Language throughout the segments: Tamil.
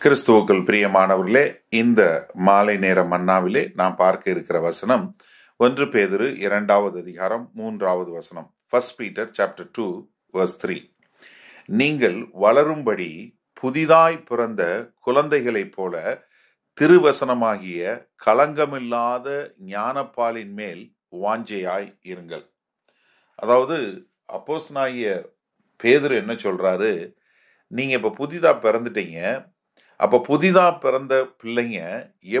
கிறிஸ்துவுக்குள் பிரியமானவர்களே இந்த மாலை நேர மன்னாவிலே நாம் பார்க்க இருக்கிற வசனம் ஒன்று பேதிரு இரண்டாவது அதிகாரம் மூன்றாவது வசனம். First Peter chapter two verse three நீங்கள் வளரும்படி புதிதாய் பிறந்த குழந்தைகளைப் போல திருவசனமாகிய களங்கமில்லாத ஞானப்பாலின் மேல் வாஞ்சையாய் இருங்கள். அதாவது அப்போஸ்னாகிய பேதர் என்ன சொல்றாரு? நீங்க இப்ப புதிதா பிறந்துட்டீங்க அப்ப புதிதா பிறந்த பிள்ளைங்க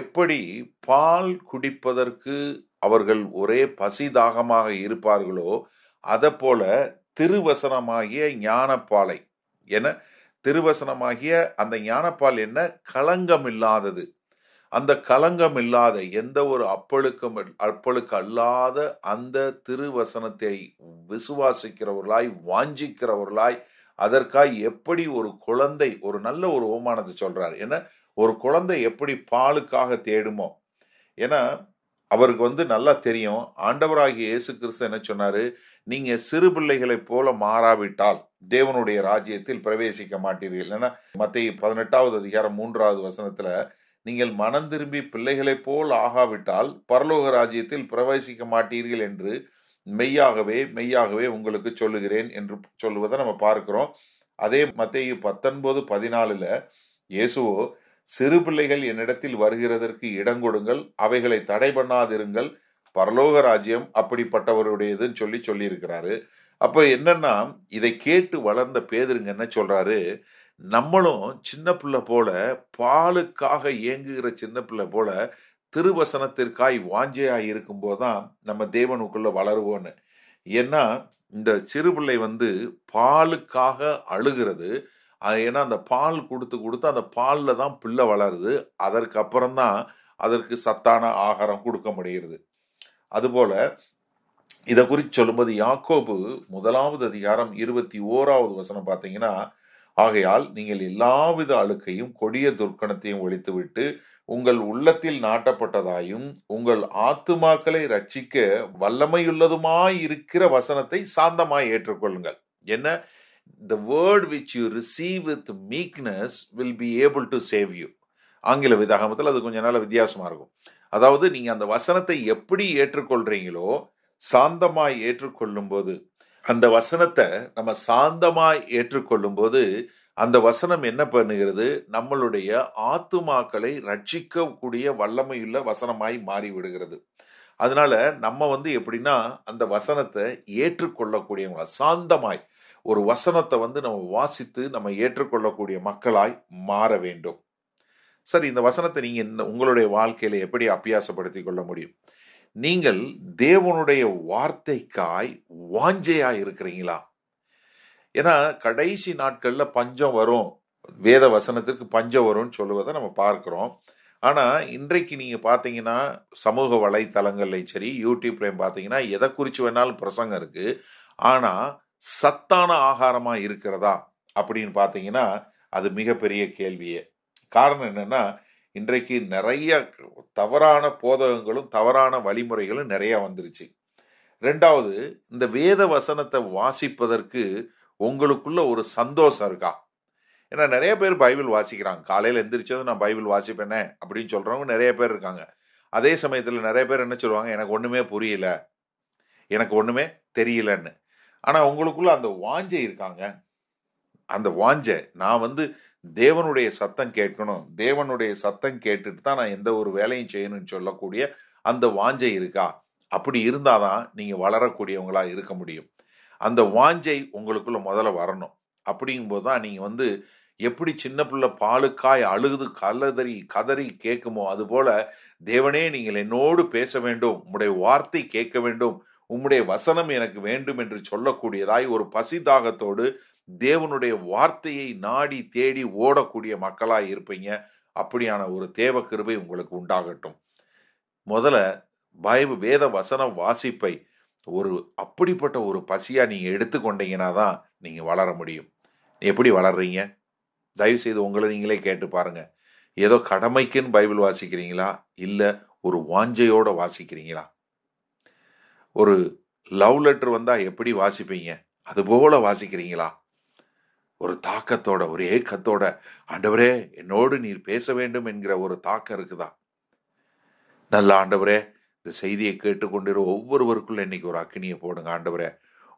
எப்படி பால் குடிப்பதற்கு அவர்கள் ஒரே பசி தாகமாக இருப்பார்களோ அதை போல திருவசனமாகிய ஞானப்பாலை. என திருவசனமாகிய அந்த ஞானப்பால் என்ன? களங்கம் இல்லாதது அந்த களங்கம் இல்லாத எந்த ஒரு அப்பழுக்கும் அப்பழுக்கு அல்லாத அந்த திருவசனத்தை விசுவாசிக்கிறவர்களாய் வாஞ்சிக்கிறவர்களாய் அதற்காய் எப்படி ஒரு குழந்தை ஒரு நல்ல ஒரு ஓமானத்தை சொல்றார். ஏன்னா ஒரு குழந்தை எப்படி பாலுக்காக தேடுமோ? ஏன்னா அவருக்கு வந்து நல்லா தெரியும். ஆண்டவராகிய இயேசு கிறிஸ்து என்ன சொன்னாரு? நீங்க சிறு பிள்ளைகளைப் போல மாறாவிட்டால் தேவனுடைய ராஜ்யத்தில் பிரவேசிக்க மாட்டீர்கள். ஏன்னா மத்திய பதினெட்டாவது அதிகாரம் மூன்றாவது வசனத்துல நீங்கள் மனம் திரும்பி பிள்ளைகளைப் போல் ஆகாவிட்டால் பரலோக ராஜ்யத்தில் பிரவேசிக்க மாட்டீர்கள் என்று மெய்யாகவே மெய்யாகவே உங்களுக்கு சொல்லுகிறேன் என்று சொல்லுவதை நம்ம பார்க்கிறோம். அதே மத்திய பத்தொன்பது பதினாலுல இயேசுவோ சிறு பிள்ளைகள் என்னிடத்தில் வருகிறதற்கு இடம் கொடுங்கள் அவைகளை தடை பண்ணாதிருங்கள் பரலோக ராஜ்யம் அப்படிப்பட்டவருடையதுன்னு சொல்லி சொல்லியிருக்கிறாரு. அப்ப என்னன்னா இதை கேட்டு வளர்ந்த பேதருங்க என்ன சொல்றாரு? நம்மளும் சின்ன பிள்ளை போல பாலுக்காக இயங்குகிற சின்ன பிள்ளை போல திருவசனத்திற்காய் வாஞ்சையாய் இருக்கும் போதுதான் நம்ம தேவனுக்குள்ள வளருவோன்னு. ஏன்னா இந்த சிறு பிள்ளை வந்து பாலுக்காக அழுகிறது. ஏன்னா அந்த பால் கொடுத்து கொடுத்து அந்த பாலில் தான் பிள்ளை வளருது. அதற்கு அப்புறம் தான் அதற்கு சத்தான ஆகாரம் கொடுக்க முடிகிறது. அதுபோல இதை குறித்து சொல்லும்போது யாக்கோபு முதலாவது அதிகாரம் இருபத்தி ஓராவது வசனம் பார்த்தீங்கன்னா ஆகையால் நீங்கள் எல்லாவித அழுக்கையும் கொடிய துர்க்கணத்தையும் ஒழித்துவிட்டு உங்கள் உள்ளத்தில் நாட்டப்பட்டதாயும் உங்கள் ஆத்துமாக்களை ரட்சிக்க வல்லமையுள்ளதுமாய் இருக்கிற வசனத்தை சாந்தமாய் ஏற்றுக்கொள்ளுங்கள். என்ன? The word which you receive with meekness will be able to save you ஆங்கில விதாகமத்தில் அது கொஞ்சம் நாள் வித்தியாசமா இருக்கும். அதாவது நீங்க அந்த வசனத்தை எப்படி ஏற்றுக்கொள்றீங்களோ சாந்தமாய் ஏற்றுக்கொள்ளும் போது அந்த வசனத்தை நம்ம சாந்தமாய் ஏற்றுக்கொள்ளும் போது அந்த வசனம் என்ன பண்ணுகிறது? நம்மளுடைய ஆத்துமாக்களை ரட்சிக்கக்கூடிய வல்லமையுள்ள வசனமாய் மாறி விடுகிறது அதனால நம்ம வந்து எப்படின்னா அந்த வசனத்தை ஏற்றுக்கொள்ளக்கூடியவங்க சாந்தமாய் ஒரு வசனத்தை வந்து நம்ம வாசித்து நம்ம ஏற்றுக்கொள்ளக்கூடிய மக்களாய் மாற வேண்டும். சரி இந்த வசனத்தை நீங்க உங்களுடைய வாழ்க்கையில எப்படி அபியாசப்படுத்தி கொள்ள முடியும்? நீங்கள் தேவனுடைய வார்த்தைக்காய் வாஞ்சையாய் இருக்கிறீங்களா? ஏன்னா கடைசி நாட்கள்ல பஞ்சம் வரும். வேத வசனத்திற்கு பஞ்சம் வரும்னு சொல்லுவதை நம்ம பார்க்கிறோம். ஆனா இன்றைக்கு நீங்க பாத்தீங்கன்னா சமூக வலைத்தளங்கள்லையும் சரி யூடியூப்லையும் பாத்தீங்கன்னா எதை குறிச்சு வேணாலும் பிரசங்கம் இருக்கு. ஆனா சத்தான ஆகாரமா இருக்கிறதா அப்படின்னு பாத்தீங்கன்னா அது மிகப்பெரிய கேள்வியே. காரணம் என்னன்னா இன்றைக்கு நிறைய தவறான போதகங்களும் தவறான வழிமுறைகளும் நிறைய வந்துருச்சு. ரெண்டாவது இந்த வேத வசனத்தை வாசிப்பதற்கு உங்களுக்குள்ள ஒரு சந்தோஷம் இருக்கா? ஏன்னா நிறைய பேர் பைபிள் வாசிக்கிறாங்க. காலையில் எந்திரிச்சதும் நான் பைபிள் வாசிப்பேனே அப்படின்னு சொல்றவங்க நிறைய பேர் இருக்காங்க. அதே சமயத்தில் நிறைய பேர் என்ன சொல்லுவாங்க? எனக்கு ஒண்ணுமே புரியல. எனக்கு ஒண்ணுமே தெரியலன்னு. ஆனால் உங்களுக்குள்ள அந்த வாஞ்சை இருக்காங்க. அந்த வாஞ்சை நான் வந்து தேவனுடைய சத்தம் கேட்கணும். தேவனுடைய சத்தம் கேட்டுட்டு தான் நான் எந்த ஒரு வேலையும் செய்யணும்னு சொல்லக்கூடிய அந்த வாஞ்சை இருக்கா? அப்படி இருந்தாதான் நீங்க வளரக்கூடியவங்களா இருக்க முடியும். அந்த வாஞ்சை உங்களுக்குள்ள முதல்ல வரணும். அப்படிங்கும்போது தான் நீங்கள் வந்து எப்படி சின்ன பிள்ளை பாலுக்காய் அழுது கலதறி கதறி கேட்குமோ அதுபோல தேவனே நீங்கள் என்னோடு பேச வேண்டும் உம்முடைய வார்த்தை கேட்க வேண்டும் உம்முடைய வசனம் எனக்கு வேண்டும் என்று சொல்லக்கூடியதாய் ஒரு பசி தாகத்தோடு தேவனுடைய வார்த்தையை நாடி தேடி ஓடக்கூடிய மக்களாய் இருப்பீங்க. அப்படியான ஒரு தேவ கிருபை உங்களுக்கு உண்டாகட்டும். முதல்ல பைபிள் வேத வசன வாசிப்பை ஒரு அப்படிப்பட்ட ஒரு பசியா நீங்க எடுத்துக்கொண்டீங்கன்னா தான் நீங்க வளர முடியும். எப்படி வளர்றீங்க? தயவு செய்து உங்களை நீங்களே கேட்டு பாருங்க. ஏதோ கடமைக்குன்னு பைபிள் வாசிக்கிறீங்களா? இல்ல ஒரு வாஞ்சையோட வாசிக்கிறீங்களா? ஒரு லவ் லெட்டர் வந்தா எப்படி வாசிப்பீங்க? அதுபோல் வாசிக்கிறீங்களா? ஒரு தாக்கத்தோட ஒரு ஏக்கத்தோட ஆண்டவரே என்னோடு நீர் பேச வேண்டும் என்கிற ஒரு தாக்கம் இருக்குதா? நல்ல ஆண்டவரே இந்த செய்தியை கேட்டுக்கொண்டிரு ஒவ்வொருவருக்குள்ள இன்னைக்கு ஒரு அக்கினியை போடுங்க. ஆண்டவரே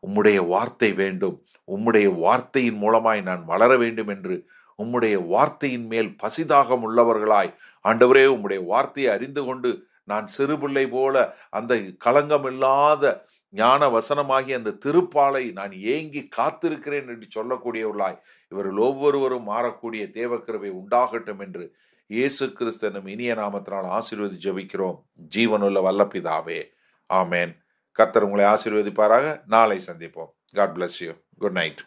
உம்முடைய வார்த்தை வேண்டும். உம்முடைய வார்த்தையின் மூலமாய் நான் வளர வேண்டும் என்று உம்முடைய வார்த்தையின் மேல் பசிதாகம் உள்ளவர்களாய் ஆண்டவரே உம்முடைய வார்த்தையை அறிந்து கொண்டு நான் சிறுபிள்ளை போல அந்த களங்கம் இல்லாத ஞான வசனமாகி அந்த திருப்பாலை நான் ஏங்கி காத்திருக்கிறேன் என்று சொல்லக்கூடியவர்களாய் இவர்கள் ஒவ்வொருவரும் மாறக்கூடிய தேவக்கிருவை உண்டாகட்டும் என்று இயேசு கிறிஸ்தனும் இனிய நாமத்தினால் ஆசீர்வதி ஜபிக்கிறோம். ஜீவனுள்ள வல்லப்பிதாவே ஆமேன். கத்தர் உங்களை ஆசீர்வதிப்பாராக. நாளை சந்திப்போம். God bless you good night